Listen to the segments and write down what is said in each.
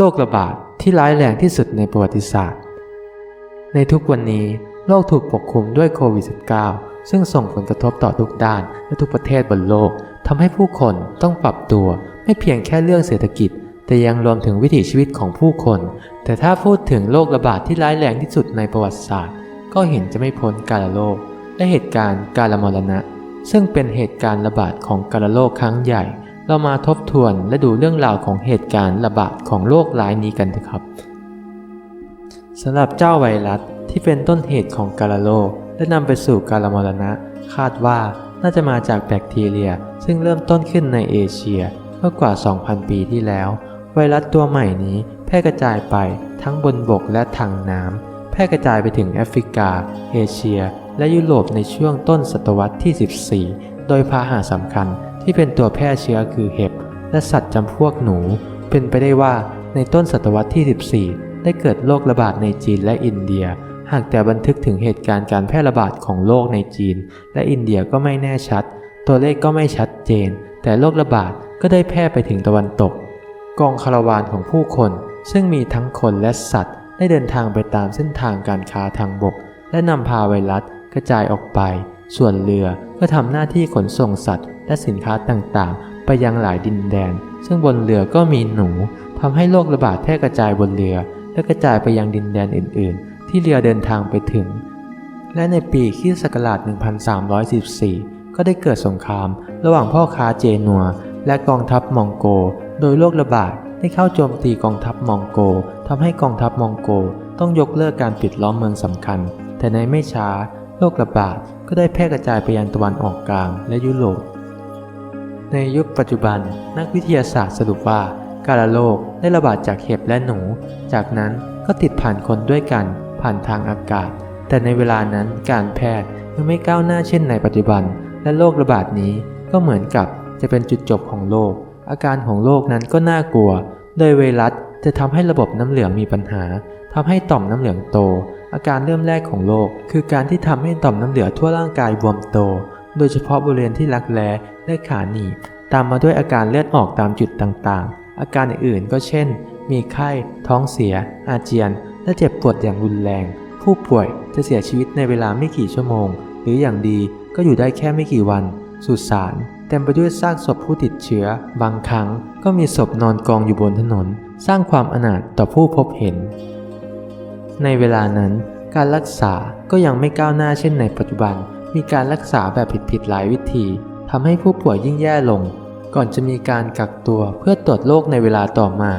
โรคระบาดที่ร้ายแรงที่สุดในประวัติศาสตร์ ในทุกวันนี้โลกถูกปกคลุมด้วยโควิด -19 ซึ่งส่งผลกระทบต่อทุกด้านและทุกประเทศบนโลกทำให้ผู้คนต้องปรับตัวไม่เพียงแค่เรื่องเศรษฐกิจ แต่ยังรวมถึงวิถีชีวิตของผู้คน แต่ถ้าพูดถึงโรคระบาดที่ร้ายแรงที่สุดในประวัติศาสตร์ ก็เห็นจะไม่พ้นกาฬโรคและเหตุการณ์กาลมรณะ ซึ่งเป็นเหตุการณ์ระบาดของกาฬโรคครั้งใหญ่ เรามาทบทวนและดูเรื่องราวของเหตุการณ์ระบาดของโรคร้ายนี้กันเถอะครับสำหรับเจ้าไวรัสที่เป็นต้นเหตุของกาฬโรคและนำไปสู่การมรณะ คาดว่าน่าจะมาจากแบคทีเรีย ซึ่งเริ่มต้นขึ้นในเอเชียเมื่อกว่า 2,000 ปีที่แล้ว ไวรัสตัวใหม่นี้แพร่กระจายไปทั้งบนบกและทางน้ำแพร่กระจายไปถึงแอฟริกา เอเชีย และยุโรปในช่วงต้นศตวรรษที่ 14 โดยพาหะสำคัญ ที่เป็นตัวแพร่เชื้อคือเห็บ และสัตว์จำพวกหนู เป็นไปได้ว่าในต้นศตวรรษที่ 14 ได้เกิดโรคระบาดในจีนและอินเดีย หากแต่บันทึกถึงเหตุการณ์การแพร่ระบาดของโรคในจีน และอินเดียก็ไม่แน่ชัด ตัวเลขก็ไม่ชัดเจน แต่โรคระบาดก็ได้แพร่ไปถึงตะวันตก กองคาราวานของผู้คน ซึ่งมีทั้งคนและสัตว์ ได้เดินทางไปตามเส้นทางการค้าทางบก และนำพาไวรัสกระจายออกไป ส่วนเรือก็ทำหน้าที่ขนส่งสัตว์ และสินค้าต่างๆ ไปยังหลายดินแดน ซึ่งบนเรือก็มีหนูทำให้โรคระบาดแพร่กระจายบนเรือ และกระจายไปยังดินแดนอื่น ๆ ที่เรือเดินทางไปถึง และในปีคิศักราช 1314 ก็ได้เกิดสงคราม ระหว่างพ่อค้าเจนัว และกองทัพมองโก โดยโรคระบาดได้เข้าโจมตีกองทัพมองโกทำให้กองทัพมองโกต้องยกเลิกการปิดล้อมเมืองสำคัญ แต่ในไม่ช้าโรคระบาดก็ได้แพร่กระจายไปยังตะวันออกกลางและยุโรป ในยุคปัจจุบันนักวิทยาศาสตร์สรุปว่าการโรคได้ระบาดจากเห็บและหนู จากนั้นก็ติดผ่านคนด้วยกันผ่านทางอากาศ แต่ในเวลานั้นการแพทย์ยังไม่ก้าวหน้าเช่นในปัจจุบัน และโรคระบาดนี้ก็เหมือนกับจะเป็นจุดจบของโลก อาการของโรคนั้นก็น่ากลัว โดยไวรัสจะทำให้ระบบน้ำเหลืองมีปัญหาทำให้ต่อมน้ำเหลืองโต อาการเริ่มแรกของโรคคือการที่ทำให้ต่อมน้ำเหลืองทั่วร่างกายบวมโต โดยเฉพาะบริเวณที่รักแร้และขาหนีบตามมาด้วยอาการเลือดออกตามจุดต่างๆ อาการอื่นๆ ก็เช่น มีไข้ ท้องเสีย อาเจียน และเจ็บปวดอย่างรุนแรง ผู้ป่วยจะเสียชีวิตในเวลาไม่กี่ชั่วโมง หรืออย่างดีก็อยู่ได้แค่ไม่กี่วัน สุสานเต็มไปด้วยซากศพผู้ติดเชื้อ บางครั้งก็มีศพนอนกองอยู่บนถนน สร้างความอนาถต่อผู้พบเห็น ในเวลานั้น การรักษาก็ยังไม่ก้าวหน้าเช่นในปัจจุบัน มีการรักษาแบบผิดๆหลายวิธีทำให้ผู้ป่วยยิ่งแย่ลง ก่อนจะมีการกักตัวเพื่อตรวจโรคในเวลาต่อมา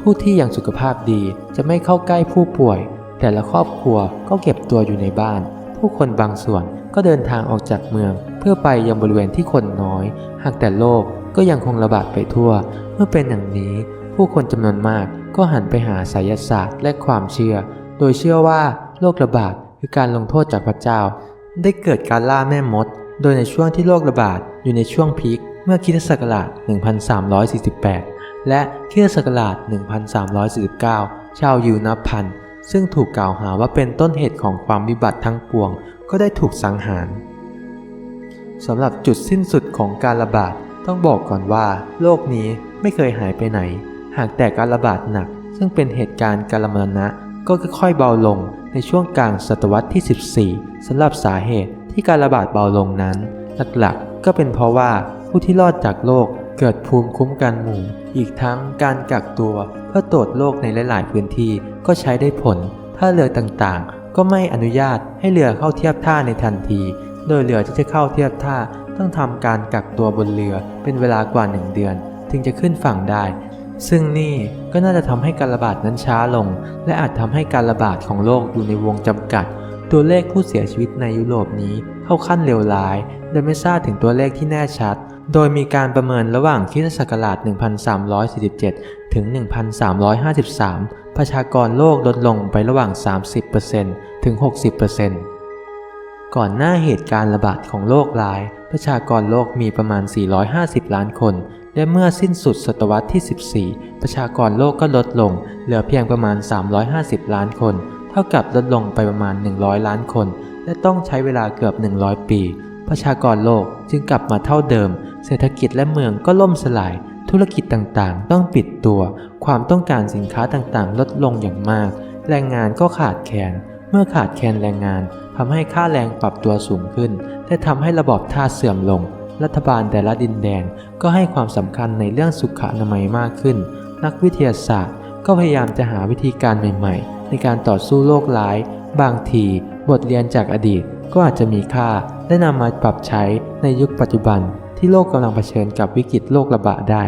ผู้ที่ยังสุขภาพดีจะไม่เข้าใกล้ผู้ป่วย แต่ละครอบครัวก็เก็บตัวอยู่ในบ้าน ผู้คนบางส่วนก็เดินทางออกจากเมือง เพื่อไปยังบริเวณที่คนน้อย หากแต่โรคก็ยังคงระบาดไปทั่ว เมื่อเป็นอย่างนี้ ผู้คนจำนวนมากก็หันไปหาไสยศาสตร์และความเชื่อ โดยเชื่อว่าโรคระบาดคือการลงโทษจากพระเจ้า ได้เกิดการล่าแม่มด โดยในช่วงที่โรคระบาดอยู่ในช่วงพีคเมื่อคริสตศักราช 1348 และคริสตศักราช 1349 ชาวยิวนับพันซึ่งถูกกล่าวหาว่าเป็นต้นเหตุของความวิบัติทั้งปวง ก็ได้ถูกสังหารสำหรับจุดสิ้นสุดของการระบาดต้องบอกก่อนว่าโรคนี้ไม่เคยหายไปไหน หากแต่การระบาดหนัก ซึ่งเป็นเหตุการณ์การมรณะก็ค่อยๆเบาลง ในช่วงกลางศตวรรษที่ 14สำหรับสาเหตุที่การระบาดเบาลงนั้น หลักๆ ก็เป็นเพราะว่าผู้ที่รอดจากโรคเกิดภูมิคุ้มกันหมู่ อีกทั้งการกักตัวเพื่อตรวจโรคในหลาย ๆ พื้นที่ก็ใช้ได้ผล ถ้าเรือต่างๆ ก็ไม่อนุญาตให้เรือเข้าเทียบท่าในทันที โดยเรือที่จะเข้าเทียบท่าต้องทำการกักตัวบนเรือเป็นเวลากว่าหนึ่งเดือน ถึงจะขึ้นฝั่งได้ ซึ่งนี่ก็น่าจะทำให้การระบาดนั้นช้าลง และอาจทำให้การระบาดของโรคอยู่ในวงจำกัด ตัวเลขผู้เสียชีวิตในยุโรปนี้เข้าขั้นเลวร้าย โดยไม่ทราบถึงตัวเลขที่แน่ชัด โดยมีการประเมินระหว่างคริสตศักราช 1347 ถึง 1353 ประชากรโลกลดลงไประหว่าง 30%ถึง 60% ก่อนหน้าเหตุการณ์ระบาดของโรคร้าย ประชากรโลกมีประมาณ 450 ล้านคน และเมื่อสิ้นสุดศตวรรษที่ 14 ประชากรโลกก็ลดลง เหลือเพียงประมาณ 350 ล้านคน เท่ากับลดลงไปประมาณ 100 ล้านคน และต้องใช้เวลาเกือบ 100 ปี ประชากรโลกจึงกลับมาเท่าเดิม เศรษฐกิจและเมืองก็ล่มสลาย ธุรกิจต่างๆ ต้องปิดตัว ความต้องการสินค้าต่างๆ ลดลงอย่างมาก แรงงานก็ขาดแคลน เมื่อขาดแคลนแรงงานทำให้ค่าแรงปรับตัวสูงขึ้น และทำให้ระบอบท่าเสื่อมลง รัฐบาลแต่ละดินแดนก็ให้ความสำคัญในเรื่องสุขอนามัยมากขึ้น นักวิทยาศาสตร์ ก็พยายามจะหาวิธีการใหม่ ๆ ในการต่อสู้โรคร้าย บางที บทเรียนจากอดีตก็อาจจะมีค่า และนำมาปรับใช้ในยุคปัจจุบันที่โลกกำลังเผชิญกับวิกฤตโรคระบาดได้